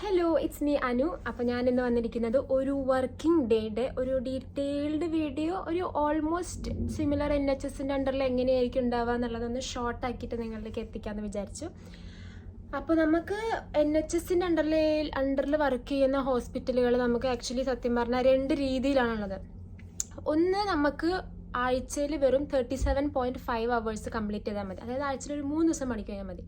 Hello it's me Anu അപ്പോൾ ഞാൻ ഇന്ന് വന്നിരിക്കുന്നത് ഒരു വർക്കിംഗ് ഡേയുടെ ഒരു ഡീറ്റെയിൽഡ് വീഡിയോ ഒരു ഓൾമോസ്റ്റ് സിമിലർ എൻ എച്ച് എസിന്റെ അണ്ടറിൽ എങ്ങനെയായിരിക്കും ഉണ്ടാവുക എന്നുള്ളതൊന്ന് ഷോർട്ട് ആക്കിയിട്ട് നിങ്ങളിലേക്ക് എത്തിക്കാമെന്ന് വിചാരിച്ചു. അപ്പോൾ നമുക്ക് എൻ എച്ച് എസിന്റെ അണ്ടറിൽ അണ്ടറിൽ വർക്ക് ചെയ്യുന്ന ഹോസ്പിറ്റലുകൾ നമുക്ക് ആക്ച്വലി സത്യം പറഞ്ഞാൽ രണ്ട് രീതിയിലാണുള്ളത്. ഒന്ന് നമുക്ക് ആഴ്ചയിൽ വെറും thirty seven point five hours complete ചെയ്താൽ മതി. അതായത് ആഴ്ചയിൽ ഒരു മൂന്ന് ദിവസം പണിക്ക് പോയാൽ മതി.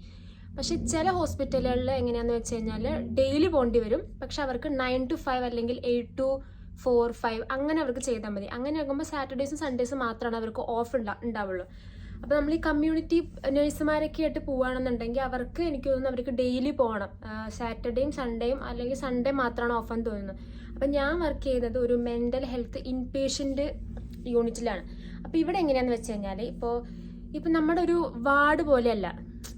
പക്ഷെ ചില ഹോസ്പിറ്റലുകളിൽ എങ്ങനെയാന്ന് വെച്ച് കഴിഞ്ഞാൽ ഡെയിലി പോകേണ്ടി വരും. പക്ഷെ അവർക്ക് നയൻ ടു ഫൈവ് അല്ലെങ്കിൽ എയ്റ്റ് ടു ഫോർ ഫൈവ് അങ്ങനെ അവർക്ക് ചെയ്താൽ മതി. അങ്ങനെ ആകുമ്പോൾ സാറ്റർഡേസും സൺഡേസും മാത്രമാണ് അവർക്ക് ഓഫ് ഉണ്ടാ ഉണ്ടാവുള്ളൂ. അപ്പോൾ നമ്മൾ ഈ കമ്മ്യൂണിറ്റി നഴ്സുമാരൊക്കെ ആയിട്ട് പോവുകയാണെന്നുണ്ടെങ്കിൽ അവർക്ക് എനിക്ക് തോന്നുന്നു അവർക്ക് ഡെയിലി പോകണം. സാറ്റർഡേയും സൺഡേയും അല്ലെങ്കിൽ സൺഡേ മാത്രമാണ് ഓഫ് എന്ന് തോന്നുന്നു. അപ്പം ഞാൻ വർക്ക് ചെയ്യുന്നത് ഒരു മെന്റൽ ഹെൽത്ത് ഇൻപേഷ്യന്റ് യൂണിറ്റിലാണ് അപ്പോൾ ഇവിടെ എങ്ങനെയാണെന്ന് വെച്ച് കഴിഞ്ഞാൽ ഇപ്പോൾ ഇപ്പം നമ്മുടെ ഒരു വാർഡ് പോലെയല്ല.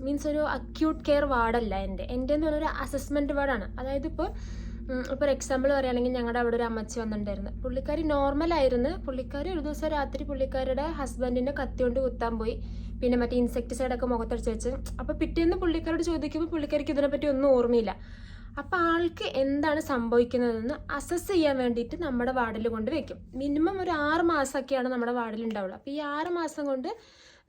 മീൻസ് ഒരു അക്യൂട്ട് കെയർ വാർഡല്ല എന്റെ. എന്റെ എന്ന് പറഞ്ഞാൽ ഒരു അസസ്മെന്റ് വാർഡാണ്. അതായത് ഇപ്പോൾ ഇപ്പോൾ ഒരു എക്സാമ്പിൾ പറയുകയാണെങ്കിൽ ഞങ്ങളുടെ അവിടെ ഒരു അമ്മച്ചി വന്നിട്ടുണ്ടായിരുന്നു. പുള്ളിക്കാരി നോർമലായിരുന്നു പുള്ളിക്കാരി ഒരു ദിവസം രാത്രി പുള്ളിക്കാരുടെ ഹസ്ബൻഡിനെ കത്തി കൊണ്ട് കുത്താൻ പോയി. പിന്നെ മറ്റേ ഇൻസെക്ടിസൈഡൊക്കെ മുഖത്തടിച്ച് വെച്ച്. അപ്പോൾ പിറ്റേന്ന് പുള്ളിക്കാരോട് ചോദിക്കുമ്പോൾ പുള്ളിക്കാരിക്ക് ഇതിനെപ്പറ്റി ഒന്നും ഓർമ്മയില്ല. അപ്പോൾ ആൾക്ക് എന്താണ് സംഭവിക്കുന്നതെന്ന് അസസ് ചെയ്യാൻ വേണ്ടിയിട്ട് നമ്മുടെ വാർഡിൽ കൊണ്ട് വെക്കും. മിനിമം ഒരു ആറ് മാസമൊക്കെയാണ് നമ്മുടെ വാർഡിൽ ഉണ്ടാവുള്ളൂ അപ്പോൾ ഈ ആറ് മാസം കൊണ്ട്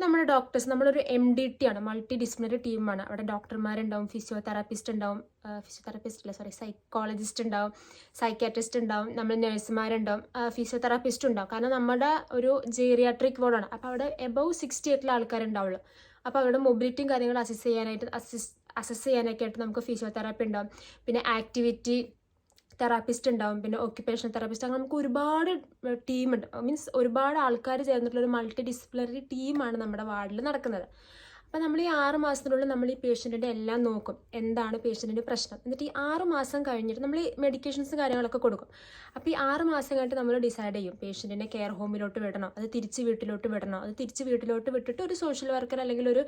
നമ്മുടെ ഡോക്ടേഴ്സ് നമ്മളൊരു എം ഡി ടി ആണ് മൾട്ടി ഡിസിപ്ലിനറി ടീമാണ് അവിടെ ഡോക്ടർമാരുണ്ടാവും ഫിസിയോതെറാപ്പിസ്റ്റ് ഉണ്ടാവും ഫിസിയോതെറാപ്പിസ്റ്റ് അല്ല സോറി സൈക്കോളജിസ്റ്റ് ഉണ്ടാവും സൈക്കാട്രിസ്റ്റ് ഉണ്ടാവും നമ്മൾ നഴ്സുമാരുണ്ടാവും ഫിസിയോതെറാപ്പിസ്റ്റ് ഉണ്ടാവും. കാരണം നമ്മുടെ ഒരു ജേറിയാട്രിക് വാർഡാണ് അപ്പോൾ അവിടെ എബവ് സിക്സ്റ്റി എയ്റ്റിലെ ആൾക്കാരുണ്ടാവുള്ളൂ. അപ്പോൾ അവരുടെ മൊബിലിറ്റിയും കാര്യങ്ങളും അസസ് ചെയ്യാനായിട്ട് അസസ് അസസ് ചെയ്യാനൊക്കെ ആയിട്ട് നമുക്ക് ഫിസിയോതെറാപ്പി ഉണ്ടാവും. പിന്നെ ആക്ടിവിറ്റി തെറാപ്പിസ്റ്റ് ഉണ്ടാവും പിന്നെ ഓക്യുപ്പേഷണൽ തെറാപ്പിസ്റ്റ് അങ്ങനെ നമുക്ക് ഒരുപാട് ടീമുണ്ട് മീൻസ് ഒരുപാട് ആൾക്കാർ ചേർന്നിട്ടുള്ള ഒരു മൾട്ടി ഡിസിപ്ലിനറി ടീമാണ് നമ്മുടെ വാർഡിൽ നടക്കുന്നത്. അപ്പോൾ നമ്മൾ ഈ ആറ് മാസത്തിനുള്ളിൽ നമ്മൾ ഈ പേഷ്യന്റിന്റെ എല്ലാം നോക്കും. എന്താണ് പേഷ്യന്റിന്റെ പ്രശ്നം? എന്നിട്ട് ഈ ആറ് മാസം കഴിഞ്ഞിട്ട് നമ്മൾ ഈ മെഡിക്കേഷൻസ് കാര്യങ്ങളൊക്കെ കൊടുക്കും. അപ്പോൾ ഈ ആറ് മാസം കഴിഞ്ഞിട്ട് നമ്മൾ ഡിസൈഡ് ചെയ്യും പേഷ്യന്റിനെ കെയർ ഹോമിലോട്ട് വിടണോ? അത് തിരിച്ച് വീട്ടിലോട്ട് വിടണോ? അത് തിരിച്ച് വീട്ടിലോട്ട് വിട്ടിട്ട് ഒരു സോഷ്യൽ വർക്കർ അല്ലെങ്കിൽ ഒരു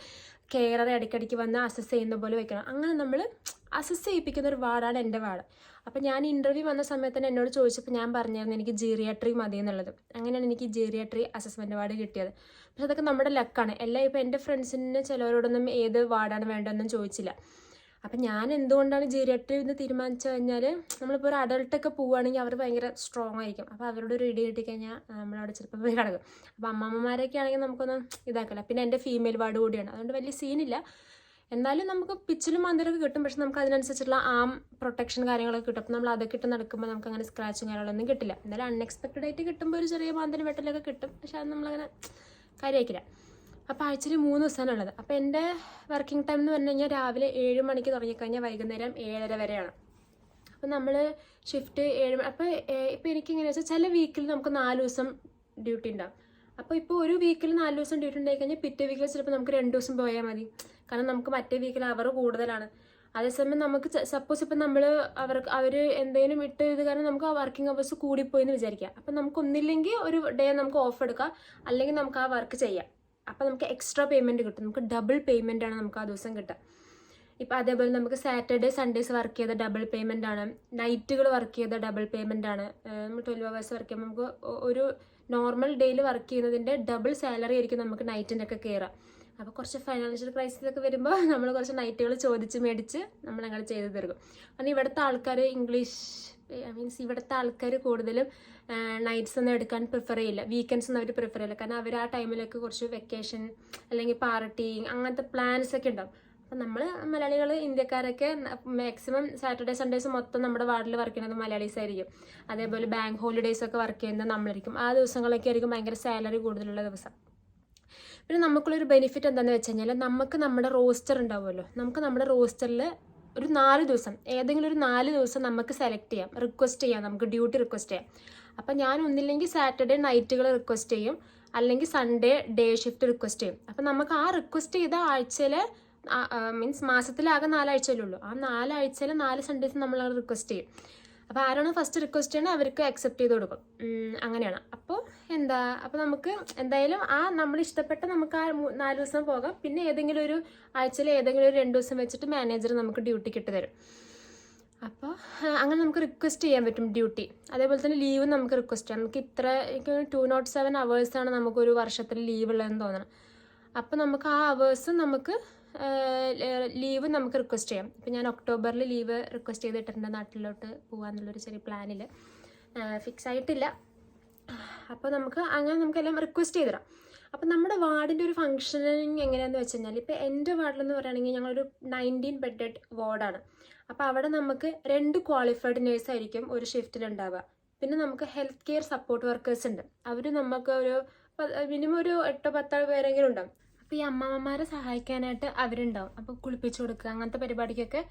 കെയറർ ഇടയ്ക്കിടയ്ക്ക് വന്ന് അസസ് ചെയ്യുന്ന പോലെ വെക്കണം. അങ്ങനെ നമ്മൾ അസസ് ചെയ്യിപ്പിക്കുന്ന ഒരു വാർഡാണ് എന്റെ വാർഡ്. അപ്പോൾ ഞാൻ ഇന്റർവ്യൂ വന്ന സമയത്ത് തന്നെ എന്നോട് ചോദിച്ചപ്പോൾ ഞാൻ പറഞ്ഞായിരുന്നു എനിക്ക് ജീറിയാട്രി മതി എന്നുള്ളത് അങ്ങനെയാണ് എനിക്ക് ജീറിയാട്രി അസസ്മെന്റ് വാർഡ് കിട്ടിയത്. പക്ഷെ അതൊക്കെ നമ്മുടെ ലക്കാണ് എല്ലാം ഇപ്പോൾ എന്റെ ഫ്രണ്ട്സിന് ചിലവരോടൊന്നും ഏത് വാർഡാണ് വേണ്ടതെന്നും ചോദിച്ചില്ല. അപ്പം ഞാൻ എന്തുകൊണ്ടാണ് ജീറിയാട്രി എന്ന് തീരുമാനിച്ചു കഴിഞ്ഞാൽ നമ്മളിപ്പോൾ ഒരു അഡൾട്ടൊക്കെ പോവുകയാണെങ്കിൽ അവർ ഭയങ്കര സ്ട്രോങ് ആയിരിക്കും. അപ്പോൾ അവരോട് ഒരു ഇടി കിട്ടിക്കഴിഞ്ഞാൽ നമ്മളവിടെ ചിലപ്പോൾ പോയി കിടക്കും. അപ്പോൾ അമ്മമ്മമാരൊക്കെ ആണെങ്കിൽ നമുക്കൊന്നും ഇതാക്കില്ല. പിന്നെ എന്റെ ഫീമെയിൽ വാർഡ് കൂടിയാണ്. അതുകൊണ്ട് വലിയ സീനില്ല എന്നാലും നമുക്ക് പിച്ചിലും മന്തിലൊക്കെ കിട്ടും. പക്ഷെ നമുക്ക് അതിനനുസരിച്ചുള്ള ആം പ്രൊട്ടക്ഷൻ കാര്യങ്ങളൊക്കെ കിട്ടും. അപ്പോൾ നമ്മൾ അതൊക്കെ ഇട്ട് നടക്കുമ്പോൾ നമുക്ക് അങ്ങനെ സ്ക്രാച്ചും കാര്യങ്ങളൊന്നും കിട്ടില്ല. എന്നാലും അൺഎക്സ്പെക്റ്റഡ് ആയിട്ട് കിട്ടുമ്പോൾ ഒരു ചെറിയ മാന്തലും വെട്ടലൊക്കെ കിട്ടും. പക്ഷെ അത് നമ്മളങ്ങനെ കാര്യമാക്കില്ല അപ്പോൾ ആഴ്ചയിൽ മൂന്ന് ദിവസമാണ് ഉള്ളത് അപ്പോൾ എന്റെ വർക്കിംഗ് ടൈം എന്ന് പറഞ്ഞു കഴിഞ്ഞാൽ രാവിലെ ഏഴ് മണിക്ക് തുടങ്ങിക്കഴിഞ്ഞാൽ വൈകുന്നേരം ഏഴര വരെയാണ്. അപ്പോൾ നമ്മൾ ഷിഫ്റ്റ് ഏഴ് അപ്പോൾ ഇപ്പോൾ എനിക്ക് എങ്ങനെയാ വെച്ചാൽ ചില വീക്കിൽ നമുക്ക് നാല് ദിവസം ഡ്യൂട്ടി ഉണ്ടാകും അപ്പോൾ ഇപ്പോൾ ഒരു വീക്കിൽ നാല് ദിവസം ഡ്യൂട്ടി ഉണ്ടായി കഴിഞ്ഞാൽ പിറ്റേ വീക്കിൽ ചിലപ്പോൾ നമുക്ക് രണ്ട് ദിവസം പോയാൽ മതി. കാരണം നമുക്ക് മറ്റേ വീക്കിൽ അവർ കൂടുതലാണ്. അതേസമയം നമുക്ക് സപ്പോസ് ഇപ്പം നമ്മൾ അവർക്ക് അവർ എന്തെങ്കിലും ഇട്ട് ഇത് കാരണം നമുക്ക് ആ വർക്കിംഗ് അവേഴ്സ് കൂടിപ്പോയി എന്ന് വിചാരിക്കാം. അപ്പം നമുക്ക് ഒന്നില്ലെങ്കിൽ ഒരു ഡേ നമുക്ക് ഓഫ് എടുക്കാം. അല്ലെങ്കിൽ നമുക്ക് ആ വർക്ക് ചെയ്യാം. അപ്പം നമുക്ക് എക്സ്ട്രാ പേയ്മെന്റ് കിട്ടും. നമുക്ക് ഡബിൾ പേയ്മെന്റ് ആണ് നമുക്ക് ആ ദിവസം കിട്ടുക. ഇപ്പം അതേപോലെ നമുക്ക് സാറ്റർഡേ സൺഡേസ് വർക്ക് ചെയ്ത ഡബിൾ പേയ്മെന്റ് ആണ്. നൈറ്റുകൾ വർക്ക് ചെയ്ത ഡബിൾ പേയ്മെന്റ് ആണ്. നമ്മൾ ട്വൽവ് അവേഴ്സ് വർക്ക് ചെയ്യുമ്പോൾ നമുക്ക് ഒരു നോർമൽ ഡേയിൽ വർക്ക് ചെയ്യുന്നതിന്റെ ഡബിൾ സാലറി ആയിരിക്കും നമുക്ക് നൈറ്റിന്റെ ഒക്കെ കയറുക അപ്പോൾ കുറച്ച് ഫൈനാൻഷ്യൽ ക്രൈസിസൊക്കെ വരുമ്പോൾ നമ്മൾ കുറച്ച് നൈറ്റുകൾ ചോദിച്ച് മേടിച്ച് നമ്മൾ അങ്ങനെ ചെയ്ത് തീർക്കും. കാരണം ഇവിടുത്തെ ആൾക്കാർ ഇംഗ്ലീഷ് മീൻസ് ഇവിടുത്തെ ആൾക്കാർ കൂടുതലും നൈറ്റ്സ് ഒന്നും എടുക്കാൻ പ്രിഫർ ചെയ്യില്ല. വീക്കെൻഡ്സ് ഒന്നും അവർ പ്രിഫർ ചെയ്യില്ല. കാരണം അവർ ആ ടൈമിലൊക്കെ കുറച്ച് വെക്കേഷൻ അല്ലെങ്കിൽ പാർട്ടി അങ്ങനത്തെ പ്ലാൻസ് ഒക്കെ ഉണ്ടാവും. അപ്പം നമ്മൾ മലയാളികൾ ഇന്ത്യക്കാരൊക്കെ മാക്സിമം സാറ്റർഡേ സൺഡേസ് മൊത്തം നമ്മുടെ വാർഡിൽ വർക്ക് ചെയ്യുന്നത് മലയാളീസ് ആയിരിക്കും. അതേപോലെ ബാങ്ക് ഹോളിഡേയ്സ് ഒക്കെ വർക്ക് ചെയ്യുന്നത് നമ്മളായിരിക്കും. ആ ദിവസങ്ങളൊക്കെ ആയിരിക്കും ഭയങ്കര സാലറി കൂടുതലുള്ള ദിവസം. പിന്നെ നമുക്കുള്ളൊരു ബെനിഫിറ്റ് എന്താണെന്ന് വെച്ച് കഴിഞ്ഞാൽ നമുക്ക് നമ്മുടെ റോസ്റ്റർ ഉണ്ടാവുമല്ലോ. നമുക്ക് നമ്മുടെ റോസ്റ്ററിൽ ഒരു നാല് ദിവസം ഏതെങ്കിലും ഒരു നാല് ദിവസം നമുക്ക് സെലക്ട് ചെയ്യാം. റിക്വസ്റ്റ് ചെയ്യാം നമുക്ക് ഡ്യൂട്ടി റിക്വസ്റ്റ് ചെയ്യാം. അപ്പം ഞാൻ ഒന്നില്ലെങ്കിൽ സാറ്റർഡേ നൈറ്റുകൾ റിക്വസ്റ്റ് ചെയ്യും. അല്ലെങ്കിൽ സൺഡേ ഡേ ഷിഫ്റ്റ് റിക്വസ്റ്റ് ചെയ്യും. അപ്പം നമുക്ക് ആ റിക്വസ്റ്റ് ചെയ്ത ആഴ്ചയിൽ മീൻസ് മാസത്തിലാകെ നാലാഴ്ചയിലുള്ളൂ ആ നാലാഴ്ചയിൽ നാല് സൺഡേസ് നമ്മൾ റിക്വസ്റ്റ് ചെയ്യും. അപ്പോൾ ആരാണോ ഫസ്റ്റ് റിക്വസ്റ്റ് ചെയ്യണത് അവർക്ക് അക്സെപ്റ്റ് ചെയ്ത് കൊടുക്കും. അങ്ങനെയാണ്. അപ്പോൾ എന്താ അപ്പോൾ നമുക്ക് എന്തായാലും ആ നമ്മൾ ഇഷ്ടപ്പെട്ട നമുക്ക് ആ നാല് ദിവസം പോകാം. പിന്നെ ഏതെങ്കിലും ഒരു ആഴ്ചയിൽ ഏതെങ്കിലും ഒരു രണ്ട് ദിവസം വെച്ചിട്ട് മാനേജർ നമുക്ക് ഡ്യൂട്ടി ഇട്ട് തരും. അപ്പോൾ അങ്ങനെ നമുക്ക് റിക്വസ്റ്റ് ചെയ്യാൻ പറ്റും ഡ്യൂട്ടി അതേപോലെ തന്നെ ലീവ് നമുക്ക് റിക്വസ്റ്റ് ചെയ്യാം. നമുക്ക് ഇത്ര ടു നോട്ട് സെവൻ അവേഴ്സാണ് നമുക്കൊരു വർഷത്തിൽ ലീവ് ഉള്ളതെന്ന് തോന്നണം. അപ്പോൾ നമുക്ക് ആ അവേഴ്സ് നമുക്ക് ലീവ് നമുക്ക് റിക്വസ്റ്റ് ചെയ്യാം. ഇപ്പം ഞാൻ ഒക്ടോബറിൽ ലീവ് റിക്വസ്റ്റ് ചെയ്തിട്ടുണ്ട് നാട്ടിലോട്ട് പോകാമെന്നുള്ളൊരു ചെറിയ പ്ലാനിൽ ഫിക്സ് ആയിട്ടില്ല. അപ്പോൾ നമുക്ക് അങ്ങനെ നമുക്കെല്ലാം റിക്വസ്റ്റ് ചെയ്തിടാം. അപ്പം നമ്മുടെ വാർഡിന്റെ ഒരു ഫങ്ഷനിങ് എങ്ങനെയാണെന്ന് വെച്ച് കഴിഞ്ഞാൽ ഇപ്പോൾ എന്റെ വാർഡിലെന്ന് പറയുകയാണെങ്കിൽ ഞങ്ങളൊരു നയന്റീൻ ബെഡഡ് വാർഡാണ്. അപ്പോൾ അവിടെ നമുക്ക് രണ്ട് ക്വാളിഫൈഡ് നേഴ്സ് ആയിരിക്കും ഒരു ഷിഫ്റ്റിൽ ഉണ്ടാവുക പിന്നെ നമുക്ക് ഹെൽത്ത് കെയർ സപ്പോർട്ട് വർക്കേഴ്സ് ഉണ്ട്. അവർ നമുക്ക് ഒരു മിനിമം ഒരു എട്ടോ പത്തോ പേരെങ്കിലും ഉണ്ടാവും. അപ്പോൾ ഈ അമ്മമാരെ സഹായിക്കാനായിട്ട് അവരുണ്ടാവും. അപ്പോൾ കുളിപ്പിച്ചു കൊടുക്കുക അങ്ങനത്തെ പരിപാടിക്കൊക്കെ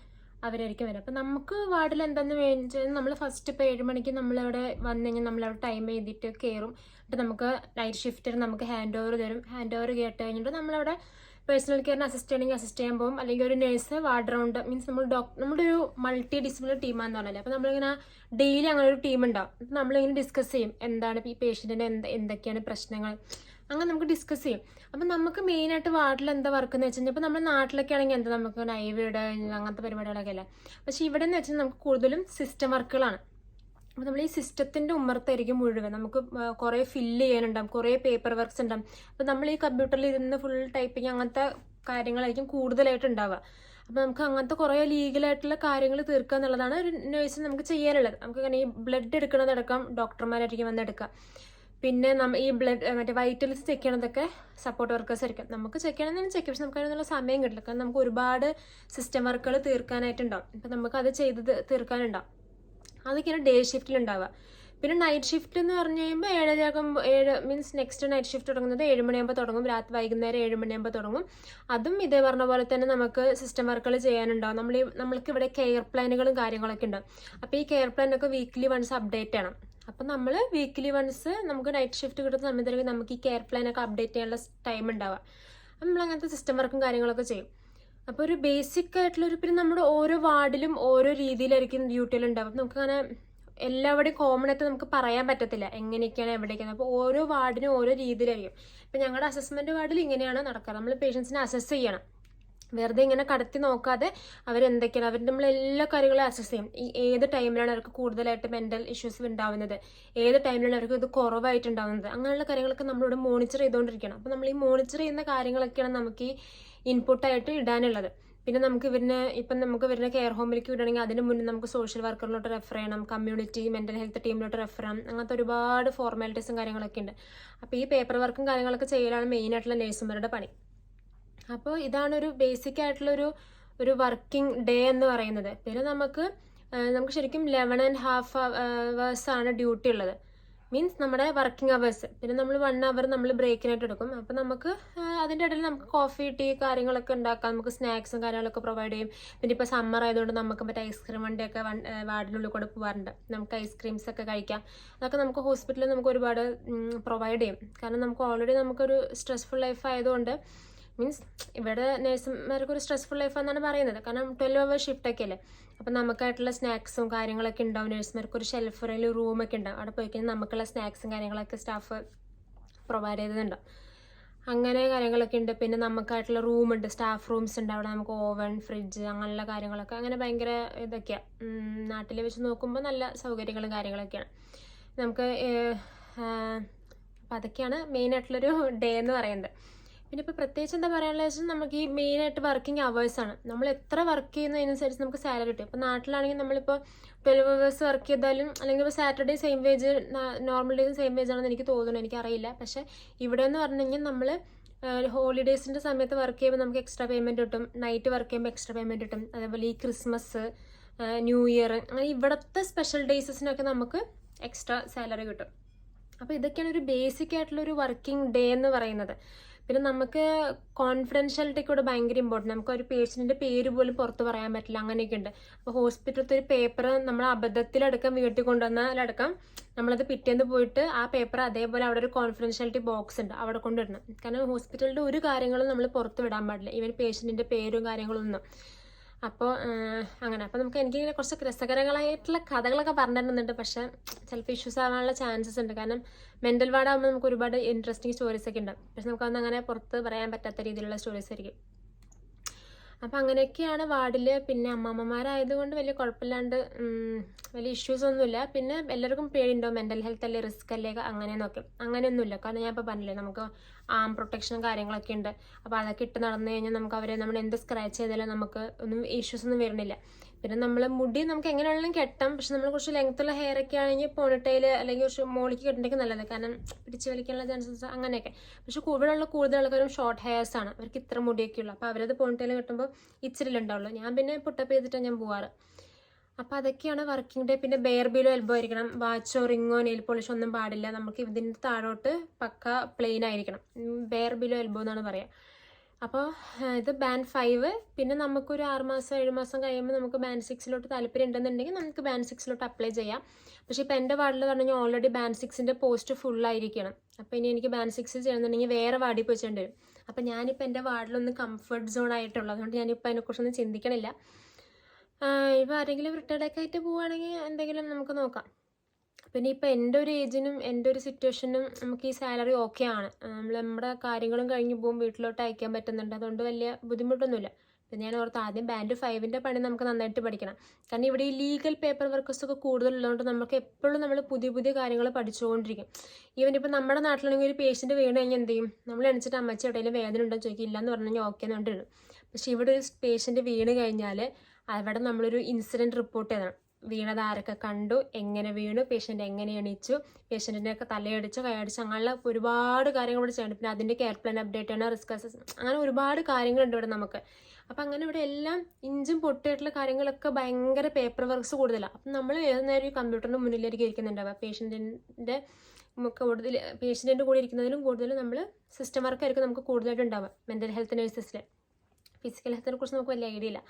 അവരായിരിക്കും വരും അപ്പം നമുക്ക് വാർഡിൽ എന്താണെന്ന് വെച്ചാൽ നമ്മൾ ഫസ്റ്റ് ഇപ്പോൾ ഏഴ് മണിക്ക് നമ്മളവിടെ വന്നു കഴിഞ്ഞാൽ നമ്മളവിടെ ടൈം എഴുതിയിട്ട് കയറും എന്നിട്ട് നമുക്ക് നൈറ്റ് ഷിഫ്റ്റിൽ നമുക്ക് ഹാൻഡ് ഓവർ തരും. ഹാൻഡ് ഓവർ കേട്ട് കഴിഞ്ഞിട്ട് നമ്മളവിടെ പേഴ്സണൽ കെയറിന് അസിസ്റ്റ് ചെയ്യണമെങ്കിൽ അസിസ്റ്റ് ചെയ്യാൻ പോകും. അല്ലെങ്കിൽ ഒരു നേഴ്സ് വാർഡ് റൗണ്ട് മീൻസ് നമ്മൾ ഡോക്ടർ നമ്മുടെ ഒരു മൾട്ടി ഡിസിപ്ലിനറി ടീമാന്ന് പറഞ്ഞാൽ അപ്പോൾ നമ്മളിങ്ങനെ ഡെയിലി അങ്ങനെ ഒരു ടീം ഉണ്ടാവും. നമ്മളിങ്ങനെ ഡിസ്കസ് ചെയ്യും. എന്താണ് ഈ പേഷ്യന്റിന് എന്ത് എന്തൊക്കെയാണ് പ്രശ്നങ്ങൾ? അങ്ങനെ നമുക്ക് ഡിസ്കസ് ചെയ്യും. അപ്പം നമുക്ക് മെയിനായിട്ട് വാർഡിൽ എന്താ വർക്ക് എന്ന് വെച്ച് കഴിഞ്ഞാൽ നമ്മുടെ നാട്ടിലൊക്കെ ആണെങ്കിൽ എന്താ നമുക്ക് നൈവേഡ് അങ്ങനത്തെ പരിപാടികളൊക്കെ അല്ലേ? പക്ഷേ ഇവിടെ എന്ന് വെച്ചാൽ നമുക്ക് കൂടുതലും സിസ്റ്റം വർക്കുകളാണ് അപ്പോൾ നമ്മൾ ഈ സിസ്റ്റത്തിന്റെ ഉമ്മർത്തായിരിക്കും മുഴുവൻ. നമുക്ക് കുറേ ഫില്ല് ചെയ്യാനുണ്ടാവും കുറേ പേപ്പർ വർക്ക്സ് ഉണ്ടാവും. അപ്പോൾ നമ്മൾ ഈ കമ്പ്യൂട്ടറിൽ ഇരുന്ന് ഫുൾ ടൈപ്പിങ് അങ്ങനത്തെ കാര്യങ്ങളായിരിക്കും കൂടുതലായിട്ട് ഉണ്ടാവുക. അപ്പോൾ നമുക്ക് അങ്ങനത്തെ കുറേ ലീഗലായിട്ടുള്ള കാര്യങ്ങൾ തീർക്കുക എന്നുള്ളതാണ് ഒരു നേഴ്സിന് നമുക്ക് ചെയ്യാനുള്ളത്. നമുക്ക് ഈ ബ്ലഡ് എടുക്കുന്നതടക്കം ഡോക്ടർമാരായിരിക്കും വന്നെടുക്കുക പിന്നെ നമ്മ ഈ ബ്ലഡ് മറ്റേ വൈറ്റൽസ് ചെക്ക് ചെയ്യണതൊക്കെ സപ്പോർട്ട് വർക്കേഴ്സ് ആയിരിക്കും. നമുക്ക് ചെക്ക് ചെയ്യണമെന്ന് ചെക്ക് പക്ഷെ നമുക്ക് അതിനുള്ള സമയം കിട്ടില്ല. കാരണം നമുക്ക് ഒരുപാട് സിസ്റ്റം വർക്കുകൾ തീർക്കാനായിട്ടുണ്ടാവും. ഇപ്പം നമുക്ക് അത് ചെയ്ത് തീർക്കാനുണ്ടാവും. അതൊക്കെയാണ് ഡേ ഷിഫ്റ്റിൽ ഉണ്ടാവുക. പിന്നെ നൈറ്റ് ഷിഫ്റ്റ് എന്ന് പറഞ്ഞു കഴിയുമ്പോൾ ഏഴരയാകുമ്പോൾ ഏഴ് മീൻസ് നെക്സ്റ്റ് നൈറ്റ് ഷിഫ്റ്റ് തുടങ്ങുന്നത് ഏഴ് മണിയാകുമ്പോൾ തുടങ്ങും. രാത്രി വൈകുന്നേരം ഏഴ് മണിയാകുമ്പോൾ തുടങ്ങും. അതും ഇതേ പറഞ്ഞ പോലെ തന്നെ നമുക്ക് സിസ്റ്റം വർക്കുകൾ ചെയ്യാനുണ്ടാവും. നമ്മൾ നമ്മൾക്ക് ഇവിടെ കെയർ പ്ലാനുകളും കാര്യങ്ങളൊക്കെ ഉണ്ടാവും അപ്പോൾ ഈ കെയർ പ്ലാനൊക്കെ വീക്ക്ലി വൺസ് അപ്ഡേറ്റ് ചെയ്യണം. അപ്പം നമ്മൾ വീക്ക്ലി വൺസ് നമുക്ക് നൈറ്റ് ഷിഫ്റ്റ് കിട്ടുന്ന സമയത്തായിരിക്കും നമുക്ക് ഈ കെയർ പ്ലാനൊക്കെ അപ്ഡേറ്റ് ചെയ്യാനുള്ള ടൈം ഉണ്ടാവുക. അപ്പം നമ്മൾ അങ്ങനത്തെ സിസ്റ്റം വർക്കും കാര്യങ്ങളൊക്കെ ചെയ്യും. അപ്പോൾ ഒരു ബേസിക് ആയിട്ടുള്ള ഒരു പിന്നെ നമ്മുടെ ഓരോ വാർഡിലും ഓരോ രീതിയിലായിരിക്കും ഡ്യൂട്ടികൾ ഉണ്ടാവും നമുക്ക് അങ്ങനെ എല്ലാവരുടെയും കോമൺ ആയിട്ട് നമുക്ക് പറയാൻ പറ്റത്തില്ല. എങ്ങനെയൊക്കെയാണ് എവിടെയൊക്കെയാണ്. അപ്പോൾ ഓരോ വാർഡിനും ഓരോ രീതിയിലായിരിക്കും. ഇപ്പം ഞങ്ങളുടെ അസസ്മെന്റ് വാർഡിൽ ഇങ്ങനെയാണ് നടക്കുക നമ്മൾ പേഷ്യൻസിനെ അസസ് ചെയ്യണം. വെറുതെ ഇങ്ങനെ കടത്തി നോക്കാതെ അവരെന്തൊക്കെയാണ് അവർ നമ്മൾ എല്ലാ കാര്യങ്ങളും അസസ് ചെയ്യും. ഈ ഏത് ടൈമിലാണ് അവർക്ക് കൂടുതലായിട്ട് മെന്റൽ ഇഷ്യൂസ് ഉണ്ടാവുന്നത്? ഏത് ടൈമിലാണ് അവർക്ക് ഇത് കുറവായിട്ടുണ്ടാവുന്നത് അങ്ങനെയുള്ള കാര്യങ്ങളൊക്കെ നമ്മളിവിടെ മോണിറ്റർ ചെയ്തുകൊണ്ടിരിക്കണം. അപ്പോൾ നമ്മൾ ഈ മോണിറ്റർ ചെയ്യുന്ന കാര്യങ്ങളൊക്കെയാണ് നമുക്ക് ഈ ഇൻപുട്ടായിട്ട് ഇടാനുള്ളത്. പിന്നെ നമുക്ക് ഇവരിനെ ഇപ്പം നമുക്ക് ഇവരുടെ കെയർ ഹോമിലേക്ക് വിടണമെങ്കിൽ അതിന് മുന്നേ നമുക്ക് സോഷ്യൽ വർക്കറിലോട്ട് റെഫർ ചെയ്യണം കമ്മ്യൂണിറ്റി മെന്റൽ ഹെൽത്ത് ടീമിലോട്ട് റെഫർ ചെയ്യണം. അങ്ങനത്തെ ഒരുപാട് ഫോർമാലിറ്റീസും കാര്യങ്ങളൊക്കെ ഉണ്ട്. അപ്പോൾ ഈ പേപ്പർ വർക്കും കാര്യങ്ങളൊക്കെ ചെയ്യലാണ് മെയിനായിട്ടുള്ള നേഴ്സുമാരുടെ പണി. അപ്പോൾ ഇതാണ് ഒരു ബേസിക് ആയിട്ടുള്ളൊരു ഒരു വർക്കിംഗ് ഡേ എന്ന് പറയുന്നത്. പിന്നെ നമുക്ക് നമുക്ക് ശരിക്കും ലെവൻ ആൻഡ് ഹാഫ് അവേഴ്സ് ആണ് ഡ്യൂട്ടി ഉള്ളത്. മീൻസ് നമ്മുടെ വർക്കിംഗ് അവേഴ്സ് പിന്നെ നമ്മൾ വൺ അവർ നമ്മൾ ബ്രേക്കിനായിട്ട് എടുക്കും. അപ്പോൾ നമുക്ക് അതിന്റെ ഇടയിൽ നമുക്ക് കോഫി ടീ കാര്യങ്ങളൊക്കെ ഉണ്ടാക്കാം. നമുക്ക് സ്നാക്സും കാര്യങ്ങളൊക്കെ പ്രൊവൈഡ് ചെയ്യും. പിന്നെ ഇപ്പോൾ സമ്മർ ആയതുകൊണ്ട് നമുക്ക് മറ്റേ ഐസ്ക്രീം വണ്ടിയൊക്കെ വാർഡിനുള്ളിൽ കൂടെ പോകാറുണ്ട് നമുക്ക് ഐസ്ക്രീംസ് ഒക്കെ കഴിക്കാം. അതൊക്കെ നമുക്ക് ഹോസ്പിറ്റലിൽ നമുക്ക് ഒരുപാട് പ്രൊവൈഡ് ചെയ്യും. കാരണം നമുക്ക് ഓൾറെഡി നമുക്കൊരു സ്ട്രെസ്ഫുൾ ലൈഫ് ആയതുകൊണ്ട് മീൻസ് ഇവിടെ നേഴ്സുമാർക്ക് ഒരു സ്ട്രെസ്ഫുൾ ലൈഫ് എന്നാണ് പറയുന്നത്. കാരണം ട്വൽവ് അവർ ഷിഫ്റ്റ് ഒക്കെ അല്ലേ? അപ്പം നമുക്കായിട്ടുള്ള സ്നാക്സും കാര്യങ്ങളൊക്കെ ഉണ്ടാവും. നേഴ്സുമാർക്ക് ഒരു ഷെൽഫ് അല്ലെങ്കിൽ റൂമൊക്കെ ഉണ്ടാവും. അവിടെ പോയി കഴിഞ്ഞാൽ നമുക്കുള്ള സ്നാക്സും കാര്യങ്ങളൊക്കെ സ്റ്റാഫ് പ്രൊവൈഡ് ചെയ്തിട്ടുണ്ടാവും അങ്ങനെ കാര്യങ്ങളൊക്കെ ഉണ്ട്. പിന്നെ നമുക്കായിട്ടുള്ള റൂമുണ്ട് സ്റ്റാഫ് റൂംസ് ഉണ്ട്. അവിടെ നമുക്ക് ഓവൻ ഫ്രിഡ്ജ് അങ്ങനെയുള്ള കാര്യങ്ങളൊക്കെ അങ്ങനെ ഭയങ്കര ഇതൊക്കെയാണ് നാട്ടിൽ വെച്ച് നോക്കുമ്പോൾ നല്ല സൗകര്യങ്ങളും കാര്യങ്ങളൊക്കെയാണ്. നമുക്ക് അപ്പം അതൊക്കെയാണ് മെയിനായിട്ടുള്ളൊരു ഡേ എന്ന് പറയുന്നത്. പിന്നെ ഇപ്പോൾ പ്രത്യേകിച്ച് എന്താ പറയാനുള്ള വെച്ചാൽ നമുക്ക് ഈ മെയിനായിട്ട് വർക്കിംഗ് ആണ്. നമ്മൾ എത്ര വർക്ക് ചെയ്യുന്നതിനനുസരിച്ച് നമുക്ക് സാലറി കിട്ടും. ഇപ്പോൾ നാട്ടിലാണെങ്കിൽ നമ്മളിപ്പോൾ ട്വൽവ് അവേഴ്സ് വർക്ക് ചെയ്താലും അല്ലെങ്കിൽ ഇപ്പോൾ സാറ്റർഡേ സെയിം വേജ് നോർമൽ ഡേയും സെയിം വേജ് ആണെന്ന് എനിക്ക് തോന്നുന്നു. എനിക്കറിയില്ല. പക്ഷേ ഇവിടെ എന്ന് പറഞ്ഞു നമ്മൾ ഹോളിഡേയ്സിന്റെ സമയത്ത് വർക്ക് ചെയ്യുമ്പോൾ നമുക്ക് എക്സ്ട്രാ പേയ്മെന്റ് കിട്ടും. നൈറ്റ് വർക്ക് ചെയ്യുമ്പോൾ എക്സ്ട്രാ പേയ്മെന്റ് കിട്ടും. അതേപോലെ ഈ ക്രിസ്മസ് ന്യൂ ഇയർ അങ്ങനെ ഇവിടുത്തെ സ്പെഷ്യൽ ഡേയ്സിനൊക്കെ നമുക്ക് എക്സ്ട്രാ സാലറി കിട്ടും. അപ്പോൾ ഇതൊക്കെയാണ് ഒരു ബേസിക് ആയിട്ടുള്ള ഒരു വർക്കിംഗ് ഡേ എന്ന് പറയുന്നത്. പിന്നെ നമുക്ക് കോൺഫിഡൻഷ്യാലിറ്റി കൂടെ ഭയങ്കര ഇമ്പോർട്ടന്റ് നമുക്ക് ഒരു പേഷ്യന്റിന്റെ പേര് പോലും പുറത്ത് പറയാൻ പറ്റില്ല. അങ്ങനെയൊക്കെ ഉണ്ട് അപ്പോൾ ഹോസ്പിറ്റലത്തെ ഒരു പേപ്പർ നമ്മൾ അബദ്ധത്തിലടക്കം വീട്ടിൽ കൊണ്ടുവന്നാലടക്കം നമ്മളത് പിറ്റേന്ന് പോയിട്ട് ആ പേപ്പർ അതേപോലെ അവിടെ ഒരു കോൺഫിഡൻഷ്യാലിറ്റി ബോക്സ് ഉണ്ട്. അവിടെ കൊണ്ടിടണം കാരണം ഹോസ്പിറ്റലിന്റെ ഒരു കാര്യങ്ങളും നമ്മൾ പുറത്ത് വിടാൻ പാടില്ല. ഈവൻ പേഷ്യന്റിന്റെ പേരും കാര്യങ്ങളൊന്നും. അപ്പോൾ അങ്ങനെ. അപ്പോൾ നമുക്ക് എനിക്കിങ്ങനെ കുറച്ച് രസകരങ്ങളായിട്ടുള്ള കഥകളൊക്കെ പറഞ്ഞു തരുന്നുണ്ട് പക്ഷേ ചിലപ്പോൾ ഇഷ്യൂസ് ആവാനുള്ള ചാൻസസ് ഉണ്ട്. കാരണം മെന്റൽ വാർഡാകുമ്പോൾ നമുക്ക് ഒരുപാട് ഇൻട്രസ്റ്റിംഗ് സ്റ്റോറീസ് ഒക്കെ ഉണ്ട്. പക്ഷെ നമുക്കതൊന്നും അങ്ങനെ പുറത്ത് പറയാൻ പറ്റാത്ത രീതിയിലുള്ള സ്റ്റോറീസ് ആയിരിക്കും. അപ്പം അങ്ങനെയൊക്കെയാണ് വാർഡിൽ പിന്നെ അമ്മമ്മമാരായതുകൊണ്ട് വലിയ കുഴപ്പമില്ലാണ്ട് വലിയ ഇഷ്യൂസ് ഒന്നുമില്ല. പിന്നെ എല്ലാവർക്കും പേടിയുണ്ടോ? മെന്റൽ ഹെൽത്ത് അല്ലേ റിസ്ക് അല്ലേ അങ്ങനെയെന്നൊക്കെ അങ്ങനെയൊന്നുമില്ല. കാരണം ഞാൻ ഇപ്പോൾ പറഞ്ഞില്ലേ നമുക്ക് ആം പ്രൊട്ടക്ഷനും കാര്യങ്ങളൊക്കെ ഉണ്ട്. അപ്പോൾ അതൊക്കെ ഇട്ട് നടന്നു കഴിഞ്ഞാൽ നമുക്ക് അവരെ നമ്മൾ എന്ത് സ്ക്രാച്ച് ചെയ്താലും നമുക്ക് ഒന്നും ഇഷ്യൂസ് ഒന്നും വരുന്നില്ല. പിന്നെ നമ്മളെ മുടി നമുക്ക് എങ്ങനെ എങ്ങനെയാണെങ്കിലും കെട്ടാം. പക്ഷെ നമ്മൾ കുറച്ച് ലെങ്ത് ഉള്ള ഹെയർ ഒക്കെ ആണെങ്കിൽ പോണിട്ടയിൽ അല്ലെങ്കിൽ കുറച്ച് മോളിക്ക് കെട്ടണമെങ്കിൽ നല്ലത്. കാരണം പിടിച്ച് വലിക്കാനുള്ള ചാൻസസ് അങ്ങനെയൊക്കെ. പക്ഷെ ഇവിടെയുള്ള കൂടുതൽ ആൾക്കാരും ഷോർട്ട് ഹെയർസ് ആണ്. അവർക്ക് ഇത്ര മുടിയൊക്കെ ഉള്ളു. അപ്പോൾ അവരത് പോണിട്ടയിൽ കെട്ടുമ്പോൾ ഇച്ചിരി ഉണ്ടാവുള്ളൂ. ഞാൻ പിന്നെ പുട്ടപ്പ് ചെയ്തിട്ടാണ് ഞാൻ പോവാറ്. അപ്പോൾ അതൊക്കെയാണ് വർക്കിംഗ് ഡേ പിന്നെ ബെയർ ബീലോ എൽബോ ആയിരിക്കണം. വാച്ചോ റിങ്ങോ നെയിൽ പോളിഷോ ഒന്നും പാടില്ല. നമുക്ക് ഇതിന്റെ താഴോട്ട് പക്ക പ്ലെയിൻ ആയിരിക്കണം. ബെയർ ബീലോ എൽബോ എന്നാണ് പറയുക അപ്പോൾ ഇത് ബാൻഡ് ഫൈവ് പിന്നെ നമുക്കൊരു ആറ് മാസം ഏഴ് മാസം കഴിയുമ്പോൾ നമുക്ക് ബാൻഡ് സിക്സിലോട്ട് താല്പര്യം ഉണ്ടെന്നുണ്ടെങ്കിൽ നമുക്ക് ബാൻഡ് സിക്സിലോട്ട് അപ്ലൈ ചെയ്യാം. പക്ഷേ ഇപ്പോൾ എന്റെ വാർഡിൽ പറഞ്ഞു കഴിഞ്ഞാൽ ഓൾറെഡി ബാൻഡ് സിക്സിന്റെ പോസ്റ്റ് ഫുള്ളായിരിക്കണം അപ്പോൾ ഇനി എനിക്ക് ബാൻഡ് സിക്സ് ചെയ്യണമെന്നുണ്ടെങ്കിൽ വേറെ വാടി പോയി ചെയ്യേണ്ടി വരും. അപ്പോൾ ഞാനിപ്പോൾ എന്റെ വാർഡിലൊന്ന് കംഫർട്ട് സോൺ ആയിട്ടുള്ളത് അതുകൊണ്ട് ഞാനിപ്പോൾ അതിനെക്കുറിച്ചൊന്നും ചിന്തിക്കണില്ല. ഇപ്പോൾ ആരെങ്കിലും റിട്ടയർഡ് ഒക്കെ ആയിട്ട് പോവുകയാണെങ്കിൽ എന്തെങ്കിലും നമുക്ക് നോക്കാം. പിന്നെ ഇപ്പോൾ എന്റെ ഒരു ഏജിനും എന്റെ ഒരു സിറ്റുവേഷനും നമുക്ക് ഈ സാലറി ഓക്കെ ആണ്. നമ്മൾ നമ്മുടെ കാര്യങ്ങളും കഴിഞ്ഞ് പോകും വീട്ടിലോട്ട് അയക്കാൻ പറ്റുന്നുണ്ട്. അതുകൊണ്ട് വലിയ ബുദ്ധിമുട്ടൊന്നുമില്ല. പിന്നെ ഞാൻ ഓർത്ത് ആദ്യം ബാൻഡ് ഫൈവിന്റെ പണി നമുക്ക് നന്നായിട്ട് പഠിക്കണം. കാരണം ഇവിടെ ഈ ലീഗൽ പേപ്പർ വർക്കേഴ്സ് ഒക്കെ കൂടുതലുള്ളതുകൊണ്ട് നമുക്ക് എപ്പോഴും നമ്മൾ പുതിയ പുതിയ കാര്യങ്ങൾ പഠിച്ചുകൊണ്ടിരിക്കും. ഈവൻ ഇപ്പോൾ നമ്മുടെ നാട്ടിലാണെങ്കിൽ ഒരു പേഷ്യന്റ് വീണ് കഴിഞ്ഞാൽ എന്ത് ചെയ്യും? നമ്മൾ എണിച്ചിട്ട് അമ്മച്ചി എവിടെയെങ്കിലും വേദന ഉണ്ടോ ചോദിക്കും. ഇല്ലയെന്ന് പറഞ്ഞു കഴിഞ്ഞാൽ ഓക്കെ എന്നുകൊണ്ടിരുന്നു പക്ഷേ ഇവിടെ ഒരു പേഷ്യന്റ് വീണ് കഴിഞ്ഞാൽ അവിടെ നമ്മളൊരു ഇൻസിഡന്റ് റിപ്പോർട്ട് ചെയ്യണം വീണത് ആരൊക്കെ കണ്ടു? എങ്ങനെ വീണു? പേഷ്യന്റ് എങ്ങനെ എണീച്ചു? പേഷ്യന്റിന്റെ ഒക്കെ തലയടിച്ചു കൈയടിച്ചു. അങ്ങനെയുള്ള ഒരുപാട് കാര്യങ്ങൾ ഇവിടെ ചെയ്യണം പിന്നെ അതിന്റെ കെയർ പ്ലാൻ അപ്ഡേറ്റ് ആണ് റിസ്ക് അസസ് അങ്ങനെ ഒരുപാട് കാര്യങ്ങളുണ്ട് ഇവിടെ നമുക്ക്. അപ്പം അങ്ങനെ ഇവിടെ എല്ലാം ഇഞ്ചും പൊട്ടിയിട്ടുള്ള കാര്യങ്ങളൊക്കെ ഭയങ്കര പേപ്പർ വർക്ക്സ് കൂടുതലാണ് അപ്പം നമ്മൾ ഏത് നേരം ഈ കമ്പ്യൂട്ടറിന് മുന്നിലേക്ക് ഇരിക്കുന്നുണ്ടാവുക പേഷ്യന്റിന്റെ കൂടുതൽ പേഷ്യന്റിന്റെ കൂടെ ഇരിക്കുന്നതിലും കൂടുതൽ നമ്മൾ സിസ്റ്റം വർക്കായിരിക്കും നമുക്ക് കൂടുതലായിട്ട് ഉണ്ടാവുക. മെന്റൽ ഹെൽത്ത് നേഴ്സസിൽ ഫിസിക്കൽ ഹെൽത്തിനെ കുറിച്ച് നമുക്ക് വലിയ ഐഡിയ ഇല്ല.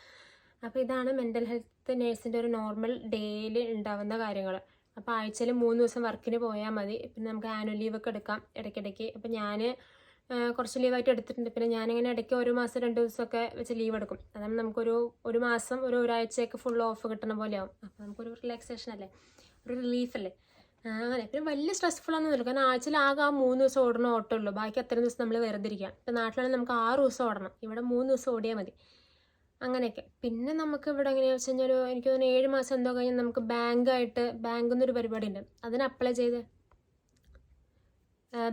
അപ്പോൾ ഇതാണ് മെന്റൽ ഹെൽത്ത് നേഴ്സിന്റെ ഒരു നോർമൽ ഡേയിൽ ഉണ്ടാവുന്ന കാര്യങ്ങൾ അപ്പോൾ ആഴ്ചയിൽ മൂന്ന് ദിവസം വർക്കിന് പോയാൽ മതി. പിന്നെ നമുക്ക് ആനുവൽ ലീവ് ഒക്കെ എടുക്കാം ഇടയ്ക്കിടയ്ക്ക്. അപ്പോൾ ഞാൻ കുറച്ച് ലീവായിട്ട് എടുത്തിട്ടുണ്ട്. പിന്നെ ഞാനിങ്ങനെ ഇടയ്ക്ക് ഒരു മാസം രണ്ട് ദിവസമൊക്കെ വെച്ച് ലീവ് എടുക്കും. അതാണ് നമുക്കൊരു ഒരു മാസം ഒരു ഒരാഴ്ചയൊക്കെ ഫുൾ ഓഫ് കിട്ടുന്ന പോലെയാവും അപ്പോൾ നമുക്കൊരു റിലാക്സേഷൻ അല്ലേ? ഒരു റിലീഫ് അല്ലേ? അങ്ങനെ. പിന്നെ വലിയ സ്ട്രെസ്ഫുൾ ഒന്നുമില്ല. കാരണം ആഴ്ചയിൽ ആകെ ആ മൂന്ന് ദിവസം ഓടണ ഓട്ടമുള്ളൂ ബാക്കി അത്രയും ദിവസം നമ്മൾ വെറുതെ ഇരിക്കാം ഇപ്പം നാട്ടിലാണെങ്കിൽ നമുക്ക് ആറ് ദിവസം ഓടണം. ഇവിടെ മൂന്ന് ദിവസം ഓടിയാൽ മതി. അങ്ങനെയൊക്കെ. പിന്നെ നമുക്ക് ഇവിടെ എങ്ങനെയാണെന്ന് വെച്ച് കഴിഞ്ഞാൽ ഒരു എനിക്ക് തോന്നുന്നു ഏഴ് മാസം എന്തോ കഴിഞ്ഞാൽ നമുക്ക് ബാങ്കായിട്ട് ബാങ്കിൽ നിന്നൊരു പരിപാടി ഉണ്ട് അതിന് അപ്ലൈ ചെയ്ത്.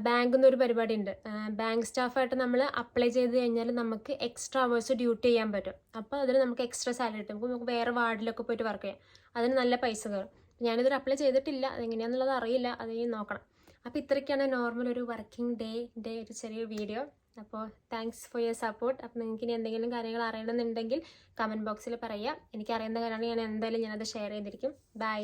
ബാങ്കിൽ നിന്നൊരു പരിപാടി ഉണ്ട് ബാങ്ക് സ്റ്റാഫായിട്ട് നമ്മൾ അപ്ലൈ ചെയ്ത് കഴിഞ്ഞാൽ നമുക്ക് എക്സ്ട്രാ അവേഴ്സ് ഡ്യൂട്ടി ചെയ്യാൻ പറ്റും. അപ്പോൾ അതിന് നമുക്ക് എക്സ്ട്രാ സാലറി കിട്ടും. നമുക്ക് വേറെ വാർഡിലൊക്കെ പോയിട്ട് വർക്ക് ചെയ്യാം. അതിന് നല്ല പൈസ കയറും ഞാനിതൊരു അപ്ലൈ ചെയ്തിട്ടില്ല. അതെങ്ങനെയാണെന്നുള്ളത് അറിയില്ല. അത് നോക്കണം. അപ്പോൾ ഇത്രയ്ക്കാണ് നോർമൽ ഒരു വർക്കിംഗ് ഡേ ഡേ ഒരു ചെറിയ വീഡിയോ അപ്പോൾ താങ്ക്സ് ഫോർ യുവർ സപ്പോർട്ട് അപ്പോൾ നിങ്ങൾക്ക് ഇനി എന്തെങ്കിലും കാര്യങ്ങൾ അറിയണമെന്നുണ്ടെങ്കിൽ കമന്റ് ബോക്സിൽ പറയുക എനിക്ക് അറിയുന്ന കാര്യമാണ് ഞാൻ എന്തായാലും ഞാനത് ഷെയർ ചെയ്തിരിക്കും. ബൈ